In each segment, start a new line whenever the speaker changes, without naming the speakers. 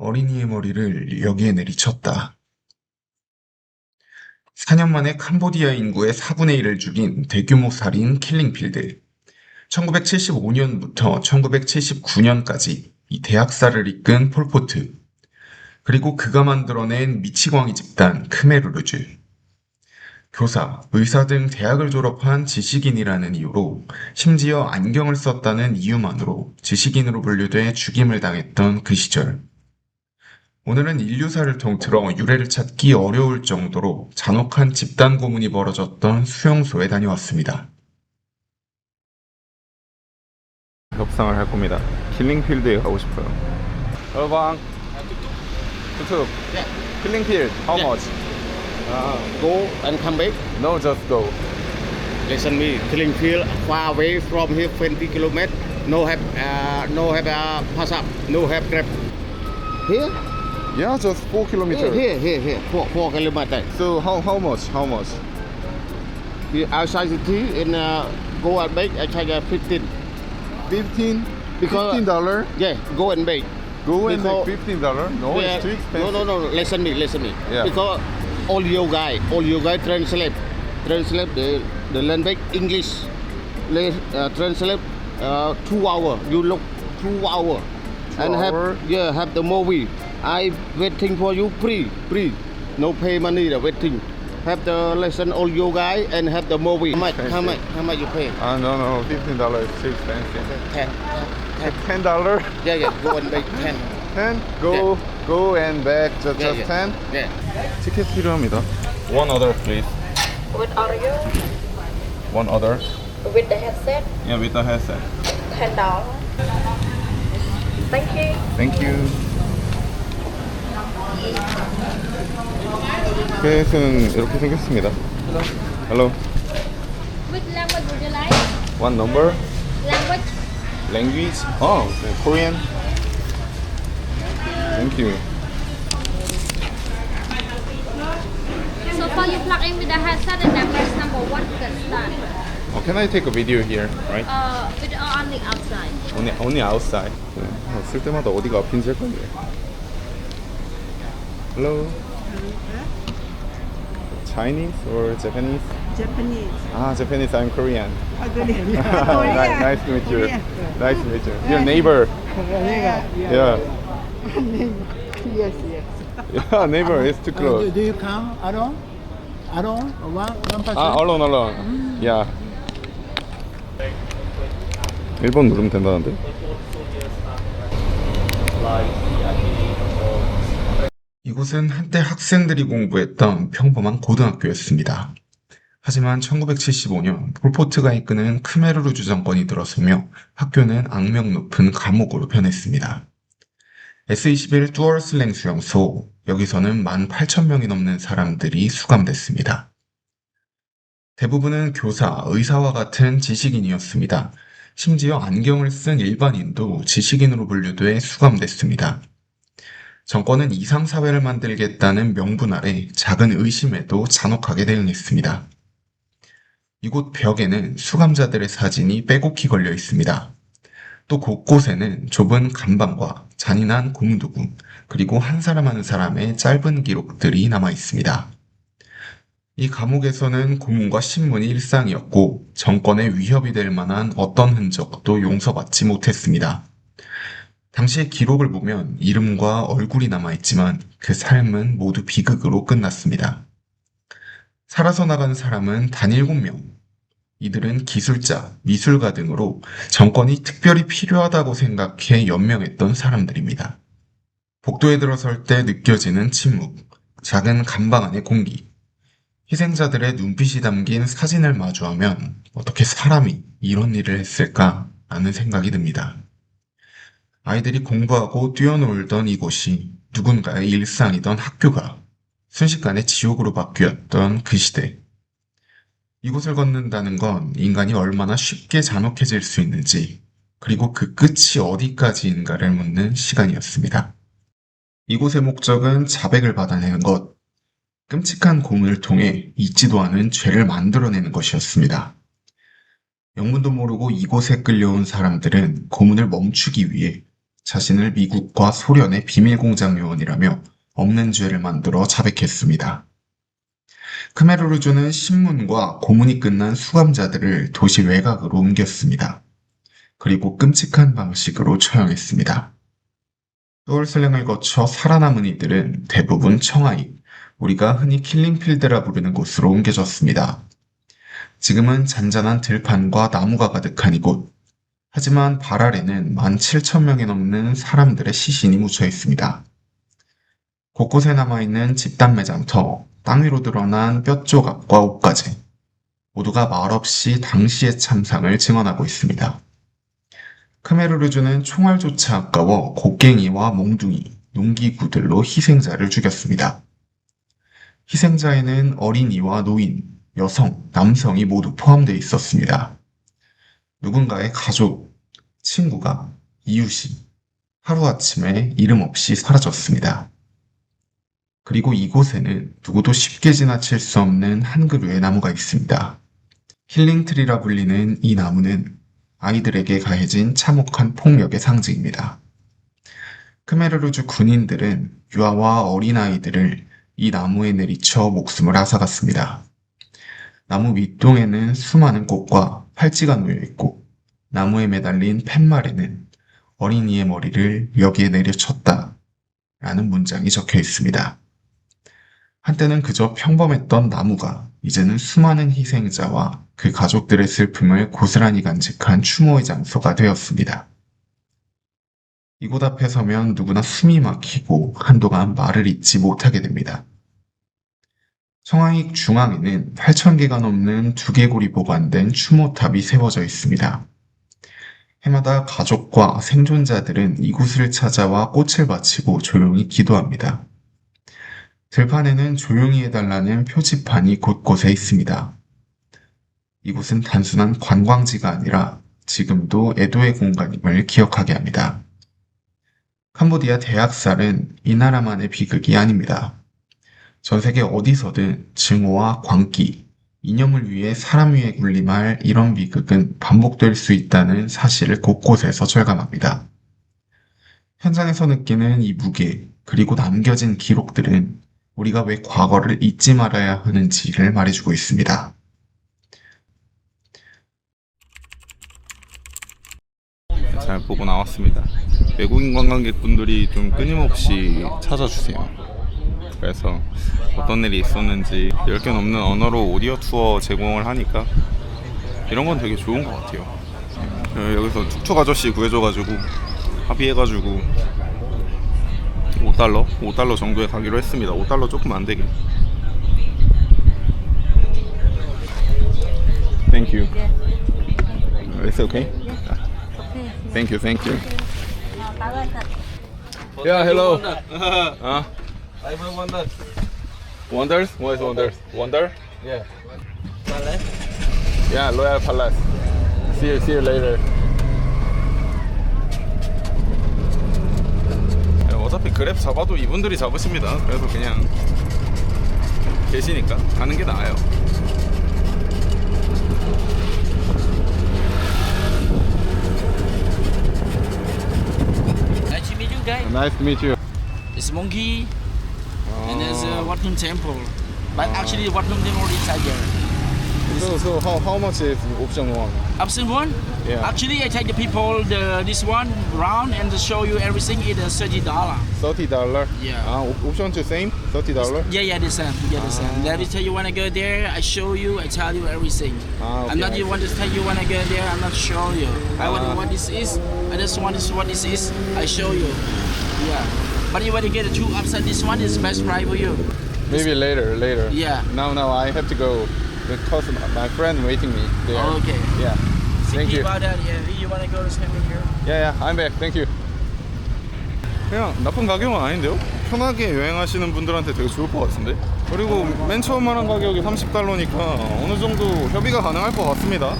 어린이의 머리를 여기에 내리쳤다. 4년 만에 캄보디아 인구의 4분의 1을 죽인 대규모 살인 킬링필드. 1975년부터 1979년까지 이 대학살을 이끈 폴포트. 그리고 그가 만들어낸 미치광이 집단 크메르르즈. 교사, 의사 등 대학을 졸업한 지식인이라는 이유로 심지어 안경을 썼다는 이유만으로 지식인으로 분류돼 죽임을 당했던 그 시절. 오늘은 인류사를 통틀어 유래를 찾기 어려울 정도로 잔혹한 집단 고문이 벌어졌던 수용소에 다녀왔습니다. 협상을 할 겁니다. 킬링필드에 가고 싶어요. 여방 투투 킬링필드 how much?
Uh, go and come back.
No, just go.
Listen me, killing field far away from here, 20 kilometers. No have, uh, no have uh, pass up, no have grab. Here,
Yeah, just 4
here, here, here, here, four, four kilometers.
So how how much? How much?
Here outside the city and uh, go and back. I charge uh, 15.
15
Because-
dollar.
Yeah, go and back.
Go
and make
15 dollar. No,
Yeah. No, no, no. Listen me, listen me.
Yeah.
Because all you guys, all you guys translate, translate the the language English. Uh, translate uh, two hour. You look two hour.
Two
and
hour?
have yeah have the movie. I waiting for you free, free. No pay money. The waiting. Have the lesson all you guys and have the movie. How much? How much? How much you pay?
Ah, no, no, 15 dollar is too expensive.
Ten.
10 dollar.
Yeah, yeah. Go and make ten.
10. Go, go and back. Just,
Yeah,
just
yeah.
10.
Yeah.
티켓 필요합니다. One other, please.
What are you?
One other.
With the headset,
Yeah, with the headset.
ten dollars. Thank you.
Thank you. 티켓은 이렇게 생겼습니다. Hello.
Which language would you like?
One number.
Language?
Language. Oh, Korean. Thank you.
So far you plug in with the headset and then press number one to get started.
Oh, can I take a video here? Right?
Uh, with only outside.
Only, only outside. 네, 어, 쓸 때마다 어디가 앞인지 헷갈려요. Hello. Chinese or Japanese?
Japanese.
Ah, Japanese. I'm Korean.
Oh, Korean.
nice, nice to meet you.
Korean.
Nice to meet you. Your neighbor.
Yeah.
Yeah.
yes, yes.
Yeah, neighbor is too
Uh,
close.
do, do you come alone? Alone? One, one person?
아, alone, alone. Yeah. 1번 누르면 된다는데? 이곳은 한때 학생들이 공부했던 평범한 고등학교였습니다. 하지만 1975년 폴포트가 이끄는 크메르루주 정권이 들어서며 학교는 악명 높은 감옥으로 변했습니다. S21 뚜얼슬랭 수용소, 여기서는 18,000명이 넘는 사람들이 수감됐습니다. 대부분은 교사, 의사와 같은 지식인이었습니다. 심지어 안경을 쓴 일반인도 지식인으로 분류돼 수감됐습니다. 정권은 이상사회를 만들겠다는 명분 아래 작은 의심에도 잔혹하게 대응했습니다. 이곳 벽에는 수감자들의 사진이 빼곡히 걸려 있습니다. 또 곳곳에는 좁은 간방과 잔인한 고무도구, 그리고 한 사람 한 사람의 짧은 기록들이 남아 있습니다. 이 감옥에서는 고문과 신문이 일상이었고 정권에 위협이 될 만한 어떤 흔적도 용서받지 못했습니다. 당시의 기록을 보면 이름과 얼굴이 남아있지만 그 삶은 모두 비극으로 끝났습니다. 살아서 나간 사람은 단 7명. 이들은 기술자, 미술가 등으로 정권이 특별히 필요하다고 생각해 연명했던 사람들입니다. 복도에 들어설 때 느껴지는 침묵, 작은 간방 안의 공기, 희생자들의 눈빛이 담긴 사진을 마주하면 어떻게 사람이 이런 일을 했을까 하는 생각이 듭니다. 아이들이 공부하고 뛰어놀던 이곳이 누군가의 일상이던 학교가 순식간에 지옥으로 바뀌었던 그 시대. 이곳을 걷는다는 건 인간이 얼마나 쉽게 잔혹해질 수 있는지, 그리고 그 끝이 어디까지인가를 묻는 시간이었습니다. 이곳의 목적은 자백을 받아내는 것, 끔찍한 고문을 통해 잊지도 않은 죄를 만들어내는 것이었습니다. 영문도 모르고 이곳에 끌려온 사람들은 고문을 멈추기 위해 자신을 미국과 소련의 비밀 공장 요원이라며 없는 죄를 만들어 자백했습니다. 크메르루주는 신문과 고문이 끝난 수감자들을 도시 외곽으로 옮겼습니다. 그리고 끔찍한 방식으로 처형했습니다. 소울슬랭을 거쳐 살아남은 이들은 대부분 청하이, 우리가 흔히 킬링필드라 부르는 곳으로 옮겨졌습니다. 지금은 잔잔한 들판과 나무가 가득한 이곳. 하지만 발 아래는 17,000명이 넘는 사람들의 시신이 묻혀 있습니다. 곳곳에 남아있는 집단 매장터, 땅 위로 드러난 뼈 조각과 옷가지. 모두가 말없이 당시의 참상을 증언하고 있습니다. 크메르르주는 총알조차 아까워 곡괭이와 몽둥이, 농기구들로 희생자를 죽였습니다. 희생자에는 어린이와 노인, 여성, 남성이 모두 포함되어 있었습니다. 누군가의 가족, 친구가, 이웃이 하루아침에 이름 없이 사라졌습니다. 그리고 이곳에는 누구도 쉽게 지나칠 수 없는 한 그루의 나무가 있습니다. 힐링트리라 불리는 이 나무는 아이들에게 가해진 참혹한 폭력의 상징입니다. 크메르루주 군인들은 유아와 어린아이들을 이 나무에 내리쳐 목숨을 앗아갔습니다. 나무 밑동에는 수많은 꽃과 팔찌가 놓여 있고 나무에 매달린 팻말에는 어린이의 머리를 여기에 내려쳤다 라는 문장이 적혀 있습니다. 한때는 그저 평범했던 나무가 이제는 수많은 희생자와 그 가족들의 슬픔을 고스란히 간직한 추모의 장소가 되었습니다. 이곳 앞에 서면 누구나 숨이 막히고 한동안 말을 잇지 못하게 됩니다. 청하익 중앙에는 8,000개가 넘는 두개골이 보관된 추모탑이 세워져 있습니다. 해마다 가족과 생존자들은 이곳을 찾아와 꽃을 바치고 조용히 기도합니다. 들판에는 조용히 해달라는 표지판이 곳곳에 있습니다. 이곳은 단순한 관광지가 아니라 지금도 애도의 공간임을 기억하게 합니다. 캄보디아 대학살은 이 나라만의 비극이 아닙니다. 전 세계 어디서든 증오와 광기, 이념을 위해 사람 위에 군림할 이런 비극은 반복될 수 있다는 사실을 곳곳에서 절감합니다. 현장에서 느끼는 이 무게, 그리고 남겨진 기록들은 우리가 왜 과거를 잊지 말아야 하는지를 말해주고 있습니다.
잘 보고 나왔습니다. 외국인 관광객분들이 좀 끊임없이 찾아주세요. 그래서 어떤 일이 있었는지 10개 넘는 언어로 오디오 투어 제공을 하니까 이런 건 되게 좋은 것 같아요. 어, 여기서 툭툭 아저씨 구해줘가지고 합의해가지고 5달러? 5달러 정도에 가기로 했습니다. 5달러 조금 안 되게. Thank you. It's okay? Thank you, thank you. Yeah, hello. Uh,
I will wonder.
wonders? What is wonders? Wonder?
Yeah.
Yeah, Royal Palace. See you, see you later. 네, 어차피 그랩 잡아도 이분들이 잡으십니다. 그래서 그냥 계시니까 가는 게 나아요.
Nice to meet you guys.
Nice to meet you.
It's monkey there's a Watum temple. But actually Watum temple is there.
So, so how, how much is option one?
Option one?
Yeah.
Actually I take the people the this one round and show you everything it is thirty dollar.
Thirty dollar.
Yeah.
Ah, op- option two same. Thirty dollar.
Yeah, yeah, the same. Yeah, the same. Every time you wanna go there, I show you, I tell you everything.
Ah, okay,
I'm not
I
you want to tell you wanna go there, I'm not show you. I want
Ah.
what this is, I just want this what this is, I show you. Yeah. But you wanna get the two upside this one is best price for you.
Maybe later, later.
Yeah.
Now, now I have to go because my friend waiting me there.
Okay.
Yeah. Thank
Thinking
you.
about that, yeah. You wanna go to San here?
Yeah, yeah, I'm back. Thank you. 그냥 나쁜 가격은 아닌데요? 편하게 여행하시는 분들한테 되게 좋을 것 같은데? 그리고 맨 처음 말한 가격이 30달러니까 어느 정도 협의가 가능할 것 같습니다.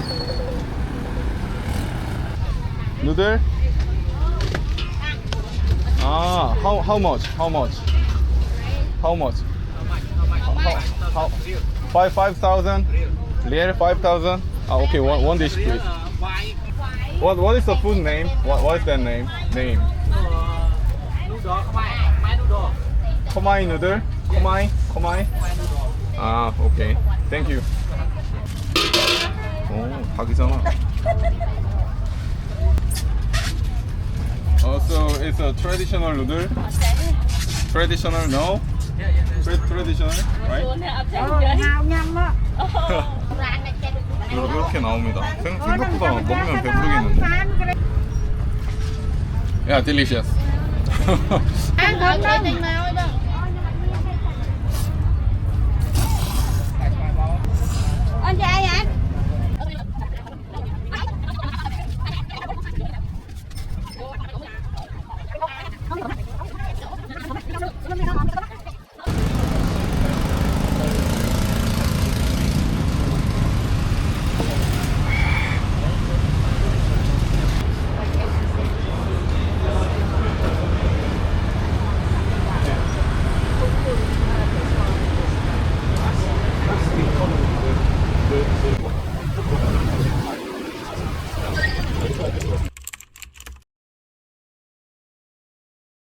누들? 아, how how much? How much? How much? How, how, five five thousand? Real five thousand? Ah, okay, one one dish please. What what is the food name? What what is that name? Name. 커마이 누들? 커마이? 커마이? 아, 오케이. 땡큐. 오, 닭이잖아. Oh, it's a traditional noodle? Traditional, no? Tra- traditional, right? 이렇게 나옵니다. 생, 생각보다 먹으면 배부르겠는데. Yeah, delicious.
Anh